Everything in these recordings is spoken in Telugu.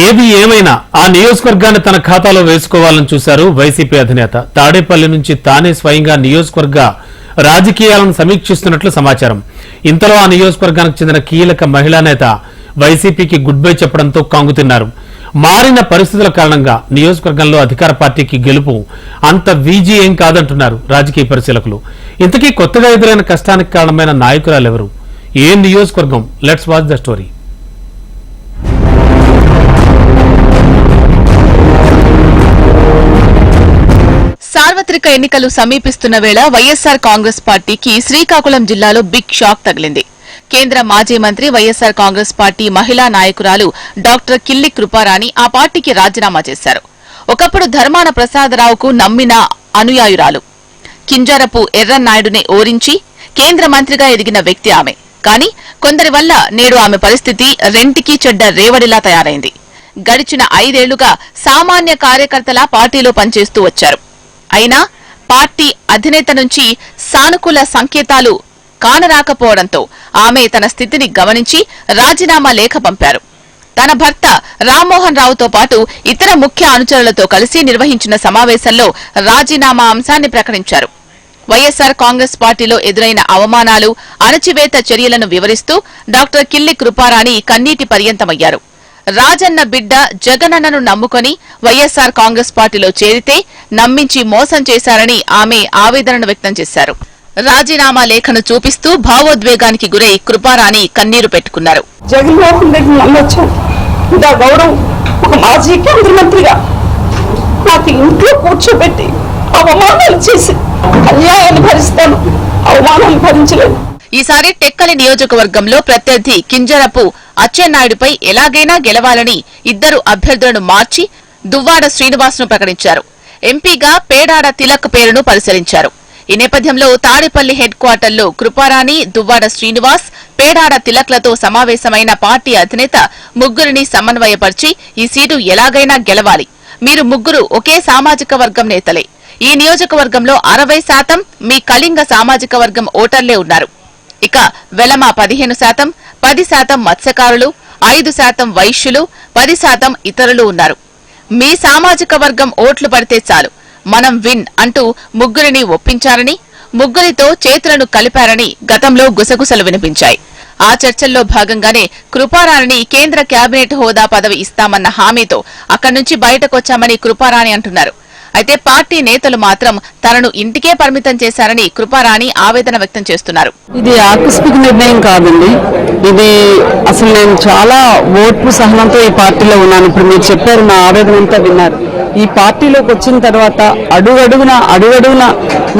ఏది ఏమైనా ఆ నియోజకవర్గాన్ని తన ఖాతాలో వేసుకోవాలని చూశారు వైసీపీ అధినేత. తాడేపల్లి నుంచి తానే స్వయంగా నియోజకవర్గ రాజకీయాలను సమీక్షిస్తున్నట్లు సమాచారం. ఇంతలో ఆ నియోజకవర్గానికి చెందిన కీలక మహిళా నేత వైసీపీకి గుడ్ బై చెప్పడంతో కాంగుతిన్నారు మారిన పరిస్థితుల కారణంగా నియోజకవర్గంలో అధికార పార్టీకి గెలుపు అంత వీజీ ఏం కాదంటున్నారు రాజకీయ పరిశీలకులు. ఇంతకీ కొత్తగా ఎదురైన కష్టానికి కారణమైన నాయకురాలెవరు? ఏ నియోజకవర్గం? లెట్స్ వాచ్ ద స్టోరీ సార్వత్రిక ఎన్నికలు సమీపిస్తున్న వేళ వైఎస్సార్ కాంగ్రెస్ పార్టీకి శ్రీకాకుళం జిల్లాలో బిగ్ షాక్ తగిలింది. కేంద్ర మాజీ మంత్రి వైఎస్సార్ కాంగ్రెస్ పార్టీ మహిళా నాయకురాలు డాక్టర్ కిల్లి కృపారాణి ఆ పార్టీకి రాజీనామా చేశారు. ఒకప్పుడు ధర్మాన ప్రసాదరావుకు నమ్మిన అనుయాయురాలు. కింజరపు ఎర్రన్నాయుడుని ఓరించి కేంద్ర మంత్రిగా ఎదిగిన వ్యక్తి ఆమె. కానీ కొందరి వల్ల నేడు ఆమె పరిస్థితి రెంటికి చెడ్డ రేవడిలా తయారైంది. గడిచిన ఐదేళ్ళుగా సామాన్య కార్యకర్తలా పార్టీలో పనిచేస్తూ వచ్చారు. అయినా పార్టీ అధినేత నుంచి సానుకూల సంకేతాలు కానరాకపోవడంతో ఆమె తన స్థితిని గమనించి రాజీనామా లేఖ పంపారు. తన భర్త రామ్మోహన్ రావుతో పాటు ఇతర ముఖ్య అనుచరులతో కలిసి నిర్వహించిన సమావేశంలో రాజీనామా అంశాన్ని ప్రకటించారు. వైఎస్సార్ కాంగ్రెస్ పార్టీలో ఎదురైన అవమానాలు అణచివేత చర్యలను వివరిస్తూ డాక్టర్ కిల్లి కృపారాణి కన్నీటి పర్యంతమయ్యారు. రాజన్న బిడ్డ జగనన్నను నమ్ముకొని వైఎస్సార్ కాంగ్రెస్ పార్టీలో చేరితే నమ్మించి మోసం చేశారని ఆమె ఆవేదనను వ్యక్తం చేశారు. రాజీనామా లేఖను చూపిస్తూ భావోద్వేగానికి గురై కృపారాణి కన్నీరు పెట్టుకున్నారు. జగన్మోహన్ రెడ్డి నమ్మొచ్చాను ఇంత గౌరవం ఒక మాజీ కేంద్ర మంత్రిగా నాకు ఇంట్లో కూర్చోబెట్టి అవమానాలు చేసి అన్యాయాన్ని భరిస్తాను. అవమానాలు భరించలేదు. ఈసారి టెక్కలి నియోజకవర్గంలో ప్రత్యర్థి కింజరపు అచ్చెన్నాయుడుపై ఎలాగైనా గెలవాలని ఇద్దరు అభ్యర్థులను మార్చి దువ్వాడ శ్రీనివాస్ను ప్రకటించారు. ఎంపీగా పేడాడ తిలక్ పేరును పరిశీలించారు. ఈ నేపథ్యంలో తాడేపల్లి హెడ్ క్వార్టర్లో కృపారాణి దువ్వాడ శ్రీనివాస్ పేడాడ తిలక్లతో సమావేశమైన పార్టీ అధినేత ముగ్గురిని సమన్వయపరిచి ఈ సీటు ఎలాగైనా గెలవాలి. మీరు ముగ్గురు ఒకే సామాజిక వర్గం నేతలే. ఈ నియోజకవర్గంలో అరవై శాతం మీ కళింగ సామాజిక వర్గం ఓటర్లే ఉన్నారు. ఇక వెలమ పదిహేను శాతం పది శాతం మత్స్యకారులు ఐదు శాతం వైశ్యులు పది శాతం ఇతరులు ఉన్నారు. మీ సామాజిక వర్గం ఓట్లు పడితే చాలు. మనం విన్ అంటూ ముగ్గురిని ఒప్పించారని ముగ్గురితో చేతులను కలిపారని గతంలో గుసగుసలు వినిపించాయి. ఆ చర్చల్లో భాగంగానే కృపారాణిని కేంద్ర కేబినెట్ హోదా పదవి ఇస్తామన్న హామీతో అక్కడి నుంచి బయటకొచ్చామని కృపారాణి అంటున్నారు. అయితే పార్టీ నేతలు మాత్రం తనను ఇంటికే పరిమితం చేశారని కృపారాణి ఆవేదన వ్యక్తం చేస్తున్నారు. ఇది ఆకస్మిక నిర్ణయం కాదండి. ఇది అసలు నేను చాలా ఓర్పు సహనంతో ఈ పార్టీలో ఉన్నాను. ఇప్పుడు మీరు చెప్పారు నా ఆవేదన అంతా విన్నారు. ఈ పార్టీలోకి వచ్చిన తర్వాత అడుగడుగున అడుగడుగున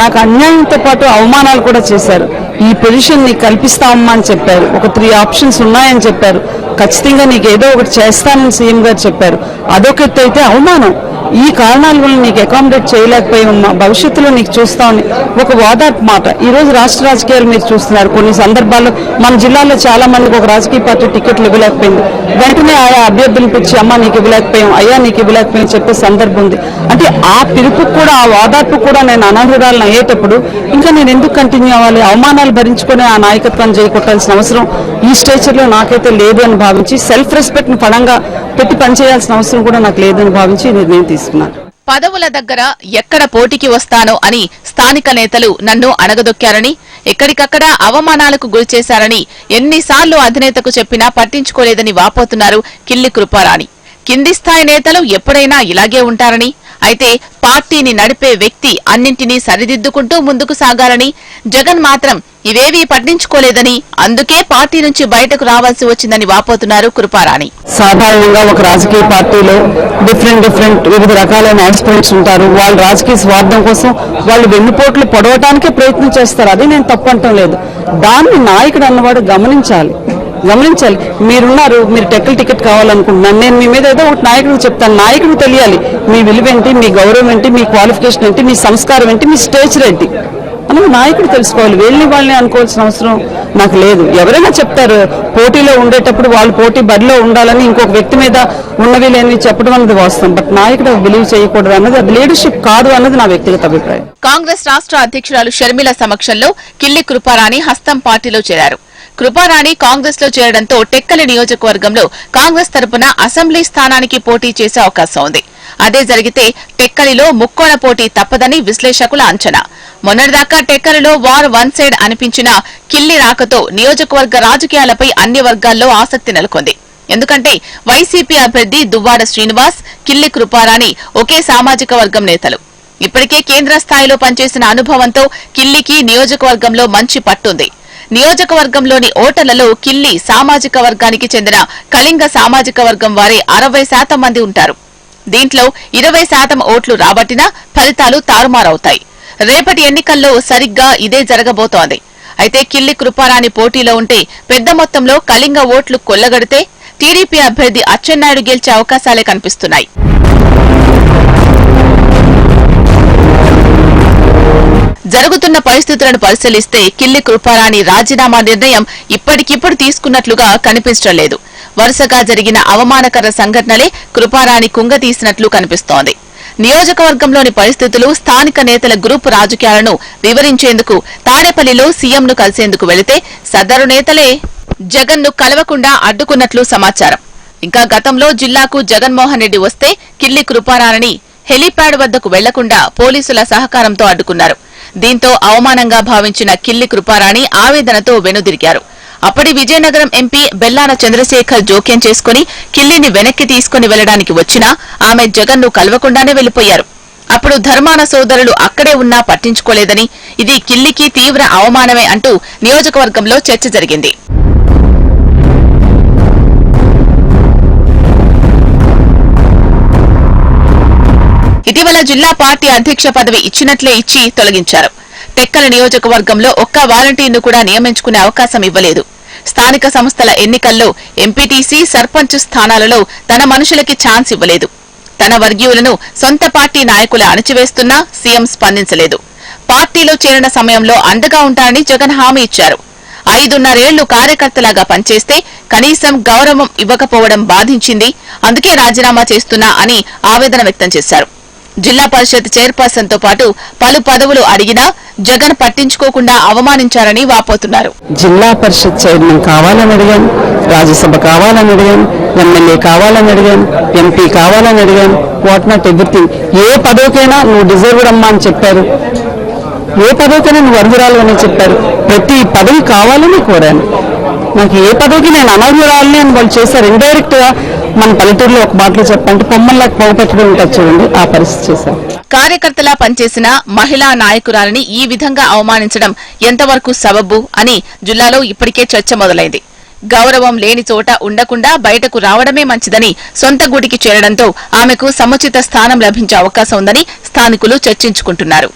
నాకు అన్యాయంతో పాటు అవమానాలు కూడా చేశారు. ఈ పొజిషన్ నీకు కల్పిస్తామమ్మా అని చెప్పారు. ఒక త్రీ ఆప్షన్స్ ఉన్నాయని చెప్పారు. ఖచ్చితంగా నీకు ఏదో ఒకటి చేస్తానని సీఎం గారు చెప్పారు. అదొక ఎత్తు అయితే అవమానం. ఈ కారణాల వల్ల నీకు అకామిడేట్ చేయలేకపోయి ఉన్నా భవిష్యత్తులో నీకు చూస్తామని ఒక ఓదార్పు మాట. ఈరోజు రాష్ట్ర రాజకీయాలు మీరు చూస్తున్నారు. కొన్ని సందర్భాల్లో మన జిల్లాలో చాలా మందికి ఒక రాజకీయ పార్టీ టికెట్లు ఇవ్వలేకపోయింది. వెంటనే ఆయా అభ్యర్థులు పిలిచి అమ్మ నీకు ఇవ్వలేకపోయాం అయ్యా నీకు ఇవ్వలేకపోయాం చెప్పే సందర్భం ఉంది. అంటే ఆ పిలుపు కూడా ఆ ఓదార్పు కూడా నేను అనర్హురాలను అయ్యేటప్పుడు ఇంకా నేను ఎందుకు కంటిన్యూ అవ్వాలి? అవమానాలు భరించుకొని ఆ నాయకత్వాన్ని చేయకొట్టాల్సిన అవసరం లెజిస్లేచర్లో స్టేచర్లో నాకైతే లేదు అని భావించి సెల్ఫ్ రెస్పెక్ట్ను పడంగా పెట్టి పనిచేయాల్సిన అవసరం కూడా నాకు లేదని భావించి నిర్ణయం తీసుకున్నాను. పదవుల దగ్గర ఎక్కడ పోటీకి వస్తానో అని స్థానిక నేతలు నన్ను అణగదొక్కారని ఎక్కడికక్కడ అవమానాలకు గురిచేశారని ఎన్నిసార్లు అధినేతకు చెప్పినా పట్టించుకోలేదని వాపోతున్నారు కిల్లి కృపారాణి. కింది స్థాయి నేతలు ఎప్పుడైనా ఇలాగే ఉంటారని అయితే పార్టీని నడిపే వ్యక్తి అన్నింటినీ సరిదిద్దుకుంటూ ముందుకు సాగాలని జగన్ మాత్రం ఇవేవీ పట్టించుకోలేదని అందుకే పార్టీ నుంచి బయటకు రావాల్సి వచ్చిందని వాపోతున్నారు కృపారాణి. సాధారణంగా ఒక రాజకీయ పార్టీలో డిఫరెంట్ డిఫరెంట్ వివిధ రకాలైన ఆస్పిరెంట్స్ ఉంటారు. వాళ్ళ రాజకీయ స్వార్థం కోసం వాళ్ళు వెన్నుపోట్లు పొడవటానికే ప్రయత్నం చేస్తారు. అది నేను తప్పు అంటం లేదు. దాన్ని నాయకుడు అన్నవాడు గమనించాలి. గమనించాలి. మీరున్నారు మీరు టెక్కల్ టికెట్ కావాలనుకుంటున్నాను నేను మీ మీద ఏదో ఒకటి నాయకుడికి చెప్తాను. నాయకుడికి తెలియాలి. మీ విలువ ఏంటి మీ గౌరవం ఏంటి మీ క్వాలిఫికేషన్ ఏంటి మీ సంస్కారం ఏంటి మీ స్టేచర్ ఏంటి? అని నాయకుడు తెలుసుకోవాలి. వెళ్ళి వాళ్ళని అనుకోవాల్సిన అవసరం నాకు లేదు. ఎవరైనా చెప్తారు పోటీలో ఉండేటప్పుడు వాళ్ళు పోటీ బడిలో ఉండాలని ఇంకొక వ్యక్తి మీద ఉన్నవి లేనివి చెప్పడం అన్నది వాస్తవం. బట్ నాయకుడు బిలీవ్ చేయకూడదు అన్నది అది లీడర్షిప్ కాదు అన్నది నా వ్యక్తిగత అభిప్రాయం. కాంగ్రెస్ రాష్ట్ర అధ్యక్షురాలు షర్మిల సమక్షంలో కిల్లి కృపారాణి హస్తం పార్టీలో చేరారు. కృపారాణి కాంగ్రెస్లో చేరడంతో టెక్కలి నియోజకవర్గంలో కాంగ్రెస్ తరపున అసెంబ్లీ స్థానానికి పోటీ చేసే అవకాశం ఉంది. అదే జరిగితే టెక్కలిలో ముక్కోణ పోటీ తప్పదని విశ్లేషకుల అంచనా. మొన్నటిదాకా టెక్కలిలో వార్ వన్ సైడ్ అనిపించిన కిల్లి రాకతో నియోజకవర్గ రాజకీయాలపై అన్ని వర్గాల్లో ఆసక్తి నెలకొంది. ఎందుకంటే వైసీపీ అభ్యర్థి దువ్వాడ శ్రీనివాస్ కిల్లి కృపారాణి ఒకే సామాజిక వర్గం నేతలు. ఇప్పటికే కేంద్ర స్థాయిలో పనిచేసిన అనుభవంతో కిల్లికి నియోజకవర్గంలో మంచి పట్టుంది. నియోజకవర్గంలోని ఓటర్లలో కిల్లి సామాజిక వర్గానికి చెందిన కళింగ సామాజిక వర్గం వారే అరవై శాతం మంది ఉంటారు. దీంట్లో ఇరవై శాతం ఓట్లు రాబట్టినా ఫలితాలు తారుమారవుతాయి. రేపటి ఎన్నికల్లో సరిగ్గా ఇదే జరగబోతోంది. అయితే కిల్లి కృపారాణి పోటీలో ఉంటే పెద్ద మొత్తంలో కళింగ ఓట్లు కొల్లగడితే టీడీపీ అభ్యర్థి అచ్చెన్నాయుడు గెలిచే అవకాశాలే కనిపిస్తున్నాయి. జరుగుతున్న పరిస్థితులను పరిశీలిస్తే కిల్లి కృపారాణి రాజీనామా నిర్ణయం ఇప్పటికిప్పుడు తీసుకున్నట్లుగా కనిపించడం లేదు వరుసగా జరిగిన అవమానకర సంఘటనలే కృపారాణి కుంగతీసినట్లు కనిపిస్తోంది. నియోజకవర్గంలోని పరిస్థితులు స్థానిక నేతల గ్రూపు రాజకీయాలను వివరించేందుకు తాడేపల్లిలో సీఎంను కలిసేందుకు వెళితే సదరు నేతలే జగన్ను కలవకుండా అడ్డుకున్నట్లు సమాచారం. ఇంకా గతంలో జిల్లాకు జగన్మోహన్ రెడ్డి వస్తే కిల్లి కృపారాణి హెలీప్యాడ్ వద్దకు వెళ్ళకుండా పోలీసుల సహకారంతో అడ్డుకున్నారు. దీంతో అవమానంగా భావించిన కిల్లి కృపారాణి ఆవేదనతో వెనుదిరిగారు. అప్పటి విజయనగరం ఎంపీ బెల్లాన చంద్రశేఖర్ జోక్యం చేసుకుని కిల్లిని వెనక్కి తీసుకుని వెళ్ళడానికి వచ్చినా ఆమె జగన్ను కలవకుండానే వెళ్ళిపోయారు అప్పుడు ధర్మాన సోదరులు అక్కడే ఉన్నా పట్టించుకోలేదని ఇది కిల్లికి తీవ్ర అవమానమే అంటూ నియోజకవర్గంలో చర్చ జరిగింది. ఇటీవల జిల్లా పార్టీ అధ్యక్ష పదవి ఇచ్చినట్లే ఇచ్చి తొలగించారు. టెక్కల నియోజకవర్గంలో ఒక్క వాలంటీర్ను కూడా నియమించుకునే అవకాశం ఇవ్వలేదు. స్థానిక సంస్థల ఎన్నికల్లో ఎంపీటీసీ సర్పంచ్ స్థానాలలో తన మనుషులకి ఛాన్స్ ఇవ్వలేదు. తన వర్గీయులను సొంత పార్టీ నాయకులు అణచివేస్తున్నా సీఎం స్పందించలేదు. పార్టీలో చేరిన సమయంలో అండగా ఉంటానని జగన్ హామీ ఇచ్చారు. ఐదున్నరేళ్ళు కార్యకర్తలాగా పనిచేస్తే కనీసం గౌరవం ఇవ్వకపోవడం బాధించింది. అందుకే రాజీనామా చేస్తున్నా అని ఆవేదన వ్యక్తం చేశారు. జిల్లా పరిషత్ చైర్పర్సన్తో పాటు పలు పదవులు అడిగినా జగన్ పట్టించుకోకుండా అవమానించారని వాపోతున్నారు. జిల్లా పరిషత్ చైర్మన్ కావాలని అడిగాను రాజ్యసభ కావాలని అడిగాను ఎమ్మెల్యే కావాలని అడిగాను ఎంపీ కావాలని అడిగాను వాట్ నాట్ ఎవ్రీథింగ్. ఏ పదవికైనా నువ్వు డిజర్వ్డ్ అమ్మా అని చెప్పారు. ఏ పదవికైనా నువ్వు అర్హురాలని చెప్పారు. ప్రతి పదవి కావాలని కోరాను. నాకు ఏ పదవికి నేను అనర్హురాలని అని వాళ్ళు చేశారు. ఇండైరెక్ట్గా మన పల్లెటూరులో ఒక మాటలో చెప్పంటే పొమ్మల్లాగా పోగపెట్టడం ఉంటుంది చూడండి. ఆ పరిస్థితి చేశారు. కార్యకర్తలా పనిచేసిన మహిళా నాయకురాలని ఈ విధంగా అవమానించడం ఎంతవరకు సబబు అని జిల్లాలో ఇప్పటికే చర్చ మొదలైంది. గౌరవం లేని చోట ఉండకుండా బయటకు రావడమే మంచిదని సొంత గుడికి చేరడంతో ఆమెకు సముచిత స్థానం లభించే అవకాశం ఉందని స్థానికులు చర్చించుకుంటున్నారు.